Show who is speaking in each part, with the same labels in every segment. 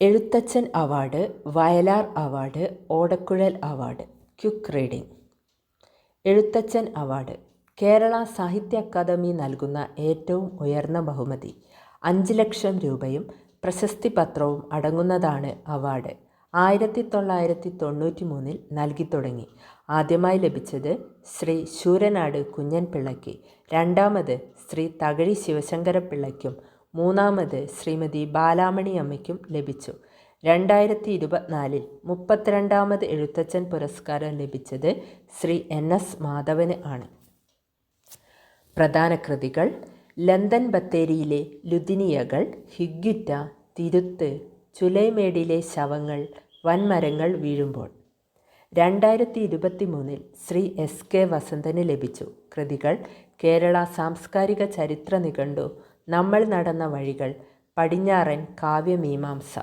Speaker 1: Ezhuthachan award Vayalar award Odakkuzhal award quick reading. Ezhuthachan award Kerala Sahitya Akademi നൽകുന്ന ഏറ്റവും ഉയർന്ന ബഹുമതി. അഞ്ച് ലക്ഷം രൂപയും പ്രശസ്തി പത്രവും അടങ്ങുന്നതാണ് അവാർഡ്. ആയിരത്തി തൊള്ളായിരത്തി തൊണ്ണൂറ്റി മൂന്നിൽ നൽകി തുടങ്ങി. ആദ്യമായി ലഭിച്ചത് ശ്രീ ശൂരനാട് കുഞ്ഞൻ പിള്ളയ്ക്ക് രണ്ടാമത് ശ്രീ തകഴി ശിവശങ്കര പിള്ളയ്ക്കും മൂന്നാമത് ശ്രീമതി ബാലാമണി അമ്മയ്ക്കും ലഭിച്ചു. രണ്ടായിരത്തി ഇരുപത്തിനാലിൽ മുപ്പത്തിരണ്ടാമത് എഴുത്തച്ഛൻ പുരസ്കാരം ലഭിച്ചത് ശ്രീ എൻ എസ് മാധവന് ആണ്. പ്രധാന കൃതികൾ ലണ്ടൻ ബത്തേരിയിലെ ലുദിനിയകൾ ഹിഗ്ഗിറ്റ തിരുത്ത് ചുലൈമേടിലെ ശവങ്ങൾ വൻമരങ്ങൾ വീഴുമ്പോൾ. രണ്ടായിരത്തി ഇരുപത്തി മൂന്നിൽ ശ്രീ എസ് കെ വസന്തന് ലഭിച്ചു. കൃതികൾ കേരള സാംസ്കാരിക ചരിത്ര നിഘണ്ടു. നമ്മൾ നടന്ന വഴികൾ പടിഞ്ഞാറൻ കാവ്യമീമാംസ.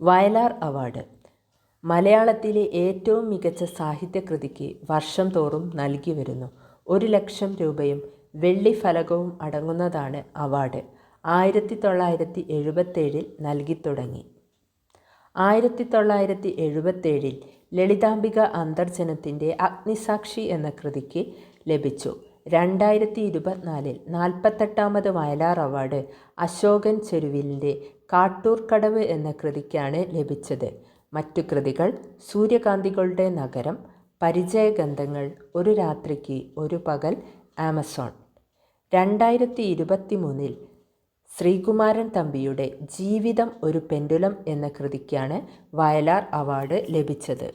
Speaker 1: വയലാർ അവാർഡ്. മലയാളത്തിലെ ഏറ്റവും മികച്ച സാഹിത്യകൃതിക്ക് വർഷം തോറും നൽകി വരുന്നു. ഒരു ലക്ഷം രൂപയും വെള്ളി ഫലകവും അടങ്ങുന്നതാണ് അവാർഡ്. ആയിരത്തി തൊള്ളായിരത്തി എഴുപത്തേഴിൽ നൽകി തുടങ്ങി. ആയിരത്തി തൊള്ളായിരത്തി എഴുപത്തേഴിൽ ലളിതാംബിക അന്തർജനത്തിന്റെ അഗ്നിസാക്ഷി എന്ന കൃതിക്ക് ലഭിച്ചു. രണ്ടായിരത്തി ഇരുപത്തിനാലിൽ നാൽപ്പത്തെട്ടാമത് വയലാർ അവാർഡ് അശോകൻ ചെരുവിലിന്റെ കാട്ടൂർക്കടവ് എന്ന കൃതിക്കാണ് ലഭിച്ചത്. മറ്റു കൃതികൾ സൂര്യകാന്തികളുടെ നഗരം പരിചയഗന്ധങ്ങൾ ഒരു രാത്രിക്ക് ഒരു പകൽ ആമസോൺ. രണ്ടായിരത്തി ഇരുപത്തി മൂന്നിൽ ശ്രീകുമാരൻ തമ്പിയുടെ ജീവിതം ഒരു പെൻഡുലം എന്ന കൃതിക്കാണ് വയലാർ അവാർഡ് ലഭിച്ചത്.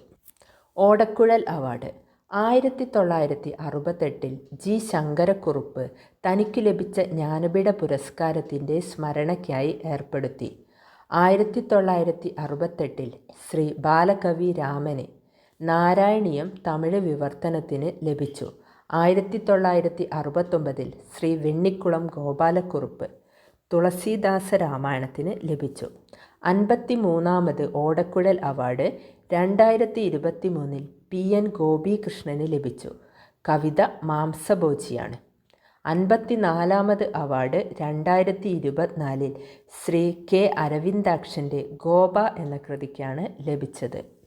Speaker 1: ഓടക്കുഴൽ അവാർഡ് ആയിരത്തി തൊള്ളായിരത്തി അറുപത്തെട്ടിൽ ജി ശങ്കരക്കുറുപ്പ് തനിക്ക് ലഭിച്ച ജ്ഞാനപീഠ പുരസ്കാരത്തിന്റെ സ്മരണയ്ക്കായി ഏർപ്പെടുത്തി. ആയിരത്തി തൊള്ളായിരത്തി അറുപത്തെട്ടിൽ ശ്രീ ബാലകവി രാമന് നാരായണീയം തമിഴ് വിവർത്തനത്തിന് ലഭിച്ചു. ആയിരത്തി തൊള്ളായിരത്തി അറുപത്തൊമ്പതിൽ ശ്രീ വെണ്ണിക്കുളം ഗോപാലക്കുറുപ്പ് തുളസീദാസ രാമായണത്തിന് ലഭിച്ചു. അൻപത്തി മൂന്നാമത് ഓടക്കുഴൽ അവാർഡ് രണ്ടായിരത്തി ഇരുപത്തി മൂന്നിൽ പി എൻ ഗോപികൃഷ്ണന് ലഭിച്ചു. കവിത മാംസഭോജിയാണ്. അൻപത്തിനാലാമത് അവാർഡ് രണ്ടായിരത്തി ഇരുപത്തിനാലിൽ ശ്രീ കെ അരവിന്ദാക്ഷന്റെ ഗോപ എന്ന കൃതിക്കാണ് ലഭിച്ചത്.